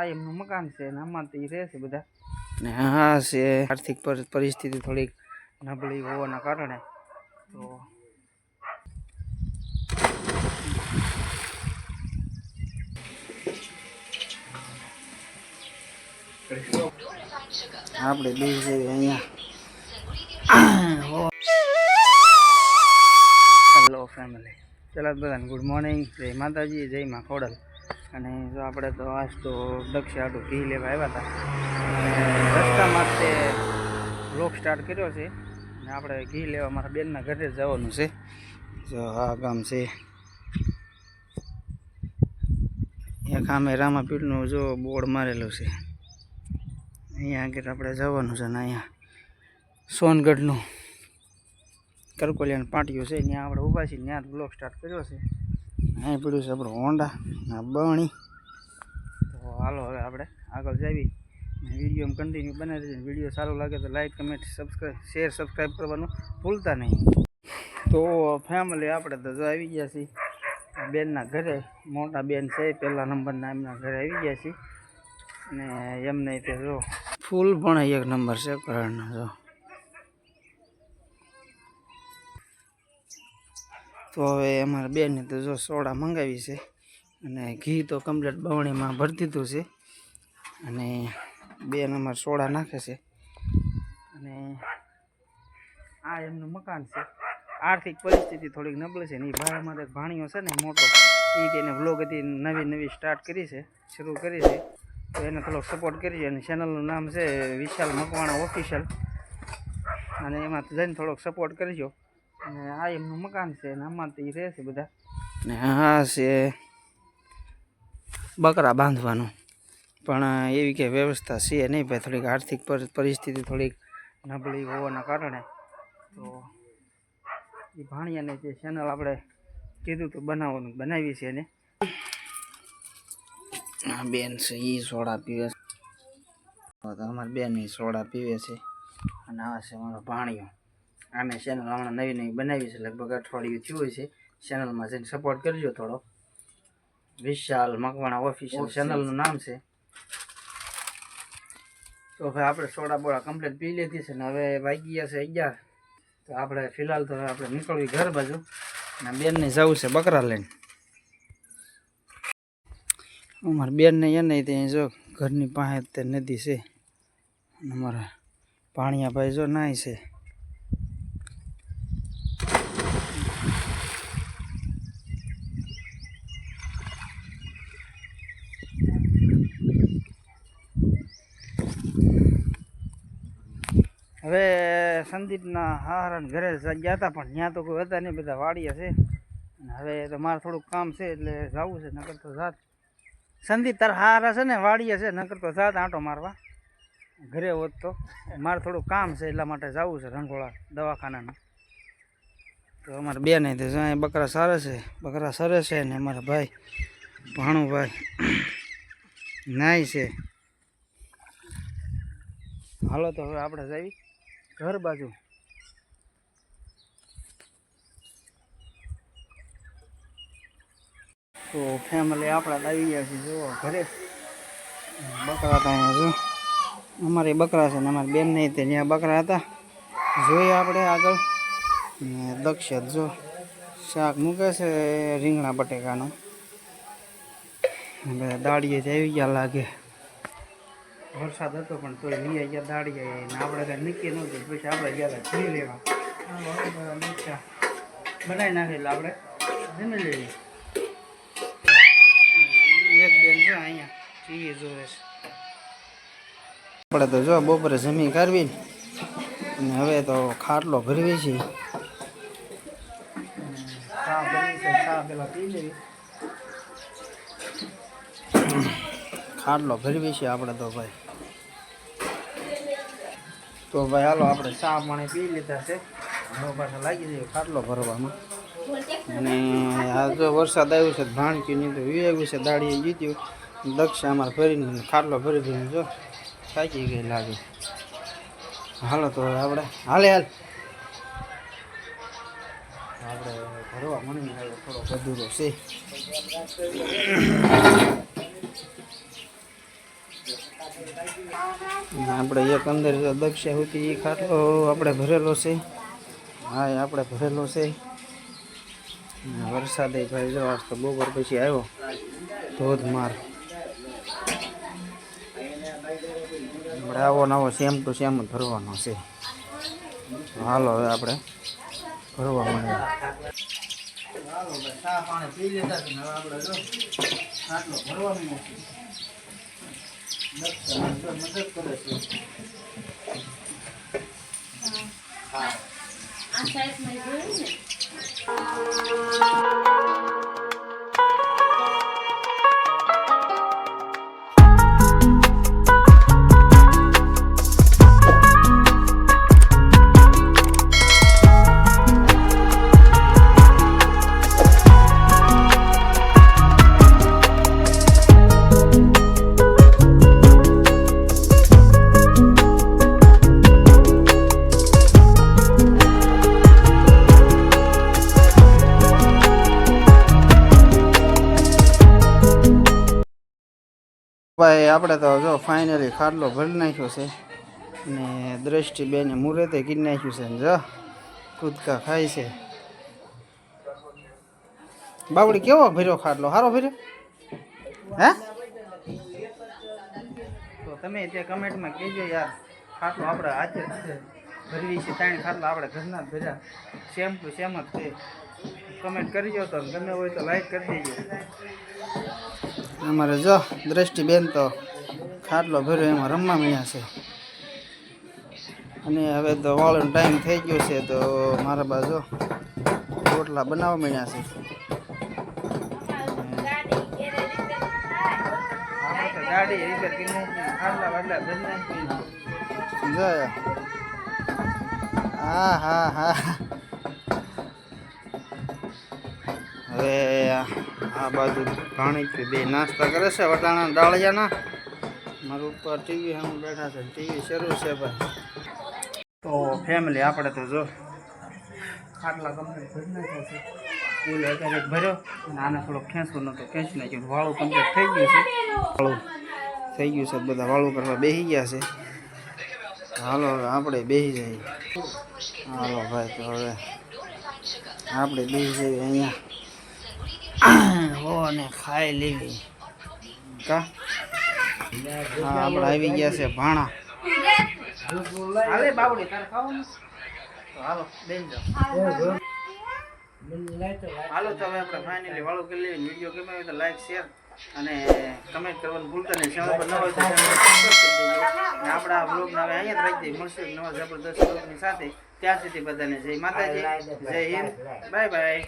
આ એમનું મકાન છે અને આમાં તો રહે છે બધા ને હા છે આર્થિક પર- પરિસ્થિતિ થોડીક નબળી હોવાના કારણે તો આપણે બે જઈએ અહીંયા હેલો ફેમિલી ચલો બધાને ગુડ મોર્નિંગ જય માતાજી જય માં ખોડલ અને જો આપણે તો આજ તો દક્ષ આટું ઘી લેવા આવ્યા હતા. રસ્તામાં તે બ્લોક સ્ટાર્ટ કર્યો છે. અને આપણે ઘી લેવા મારા બેનના ઘરે જવાનું છે. જો આ ગામ છે. એક આમે રામાપીરનું જો બોર્ડ મારેલું છે. અહીંયા આગળ આપણે જવાનું છે ને અહીંયા સોનગઢનું. કરકોલિયાનું પાટિયું છે. ત્યાં આપણે ઊભા છીએ ત્યાં બ્લોક સ્ટાર્ટ કર્યો છે. અહીં પડ્યું છે આપણું હોન્ડા, આ બણી તો હાલો હવે આપણે આગળ જાવી. વીડિયો કન્ટિન્યુ બનાવી દેજો વીડિયો સારો લાગે તો like comment subscribe share subscribe કરવાનું ભૂલતા નહીં. તો ફેમિલી આપણે તો જો આવી ગયા છીએ. બેનના ઘરે, મોટા બેન છે, પહેલા નંબરના એમના ઘરે આવી ગયા છીએ. અને એમને તે જો, ફૂલ પણ એક નંબર છે કરણના જો. તો હવે અમારા બેને તો જો સોડા મંગાવી છે અને ઘી તો કમ્પ્લેટ બવણીમાં ભરી દીધું છે. અને બેન અમારે સોડા નાખે છે. અને આ એમનું મકાન છે. આર્થિક પરિસ્થિતિ થોડીક નબળી છે ને એ ભાઈ અમારે ભાણીઓ છે ને મોટો. એ તેને વ્લોગ હતી નવી નવી સ્ટાર્ટ કરી છે, શરૂ કરી છે. તો એને થોડોક સપોર્ટ કરી છે અને ચેનલનું નામ છે વિશાલ મકવાણા ઓફિશિયલ અને એમાં જઈને થોડોક સપોર્ટ કરજો અને આ એમનું મકાન છે ને આમાં તો રહે છે બધા ને આ છે બકરા બાંધવાનું પણ એવી કંઈ વ્યવસ્થા છે નહીં ભાઈ થોડીક આર્થિક પર- પરિસ્થિતિ થોડીક નબળી હોવાના કારણે તો એ ભાણિયાને જે ચેનલ આપણે કીધું તો બનાવવાનું બનાવી છે એને આ બેન છે એ સોડા પીવે છે અમારી બેન એ સોડા પીવે છે અને આ છે મારો ભાણિયો આને ચેનલ હમણાં નવી નવી બનાવી છે લગભગ અઠવાડિયું થયું હોય છે ચેનલમાં જઈને સપોર્ટ કરજો થોડો. વિશાલ મકવાણા ઓફિશિયલ ચેનલનું નામ છે. તો હવે આપણે સોડા બોડા કમ્પ્લીટ પી લીધી છે ને હવે વાગી ગયા છે અગિયાર. તો આપણે ફિલહાલ તો આપણે નીકળવી ઘર બાજુ. અને બેનને જવું છે બકરા લઈને. અમારા બેનને એને ત્યાં જો ઘરની પાસે તે નદી છે. અમારા પાણીયા ભાઈ જો નાય છે. હવે સંદીપના હારણ ઘરે ગયા હતા, પણ ત્યાં તો કોઈ હતા નહીં, બધા વાડીએ છે. હવે તો મારે થોડુંક કામ છે એટલે જવું છે, નકર તો જાત. સંદીપ તારા હારા છે ને, વાડીએ છે, નકર તો જાત આંટો મારવા. ઘરે હોત તો. મારે થોડુંક કામ છે, એટલા માટે જવું છે, રંગોળા દવાખાનાનું તો અમારે બે નહીં તો જો અહીં બકરા સારે છે, બકરા સરે છે ને અમારા ભાઈ, ભાણુભાઈ. નાય છે. હાલો તો હવે આપણે જઈ ઘર બાજુ. તો ફેમિલી આપણા આવી ગયા છીએ જુઓ, ઘરે. બકરા હતા અહીંયા જો. અમારે બકરા છે ને અમારી બેન નહીં તે ત્યાં બકરા હતા. જોઈએ આપણે આગળ. ને દક્ષત જો, શાક મૂકે છે રીંગણા બટેકાનું. દાડીએ જ આવી ગયા લાગે. વરસાદ હતો પણ તોય લઈ ગયા દાડી આવી ને આપણે કાંઈ નક્કી નહોતું પછી આપણે ગયા ઘી લેવા. મરચાં બનાવી નાખેલા આપણે. જમી લઈએ એક બેન છે અહીંયા ચીએ જોવે છે. આપણે તો જો બપોરે જમી કરવી ને હવે તો ખાટલો ભરવી છે. ચા બની છે ચા પેલા પી લેવી. ખાટલો ભરવી છે આપણે તો ભાઈ. તો ભાઈ હાલો આપણે ચા પાણી પી લીધા છે. પાછા લાગી જઈએ ખાટલો ભરવામાં અને આ જો વરસાદ આવ્યો છે ભાણક્યું નહીં તો વિવેક છે દાડીએ જીત્યું દક્ષ અમારે ભરીને ખાટલો ભરી ભરીને જો. થાકી ગઈ લાગે. હાલો તો આપણે, હાલે, હાલ. આપણે ભરવા મને થોડો અધૂરો છે. આપણે એક અંદર દક્ષા સુધી એ ખાટલો. આપણે ભરેલો છે. હા એ આપણે ભરેલો છે. વરસાદે ભાઈ જો, આજ તો બપોર પછી આવ્યો. ધોધમાર આપણે આવો નવો સેમ ટુ સેમ ભરવાનો છે. હાલો, હવે આપણે ભરવા માંડીએ. પી લીધા છે ને હવે આપણે જો ખાટલો ભરવાનો ભાઈ, આપણે તો જો ફાઇનલી ખાટલો ભરી નાખ્યો છે અને દ્રષ્ટિ બેને મુહૂર્તે કીધી નાખ્યું છે ને જો, કૂદકા ખાય છે. બાવડી કેવો ભર્યો ખાટલો? સારો ભર્યો? હે? તો તમે તે કમેન્ટમાં કહેજો યાર, ખાટલો આપણે હાથે છે ભરવી છે, ત્રણ ખાટલા આપણે ઘરના જ ભર્યા. સેમ ટુ સેમ જ છે. કમેન્ટ કરજો તો ગમે હોય તો લાઈક કરી દેજો. અમારે જો દ્રષ્ટિબેન તો ખાટલો ભર્યો, એમાં રમવા મળ્યા છે. અને હવે તો વાળનો ટાઈમ થઈ ગયો છે, તો મારા બાજુ રોટલા બનાવવા મળ્યા છે. હા હા હા. હવે આ બાજુ છે બે નાસ્તા કરે છે, વટાણા ડાળિયાના મારું ઉપર ટીવી હમ બેઠા છે, ટીવી શરૂ છે ભાઈ. તો ફેમિલી આપણે તો જો ખાટલા કમ્પ્લીટ ભરી ફૂલ અત્યારે ભર્યો, અને આને થોડોક ખેંચો નહોતો, ખેંચી નાખ્યું. વાળું કમ્પ્લીટ થઈ ગયું છે. વાળું થઈ ગયું છે, બધા વાળું કરવા બેસી ગયા છે. હાલો, હવે આપણે બેસી જઈએ. હાલો ભાઈ, તો હવે આપણે બેસી જઈએ અહીંયા. અને ખાઈ લેવી કા? આવી ગયા છે ભાણા. હાલે બેન હાલો, તો આપણે ફાઇનલી વાળું કરી લઈએ. વીડિયો ગમે હોય તો લાઈક શેર અને કમેન્ટ કરવાનું ભૂલતા નહીં. ચેનલ પર ન હોય તો અને આપણા બ્લોગને હવે અહીંયા જ રાખી દઈએ. મળશે નવા જબરદસ્ત બ્લોગની સાથે. ત્યાં સુધી બધાને જય માતાજી, જય હિન્દ. Bye bye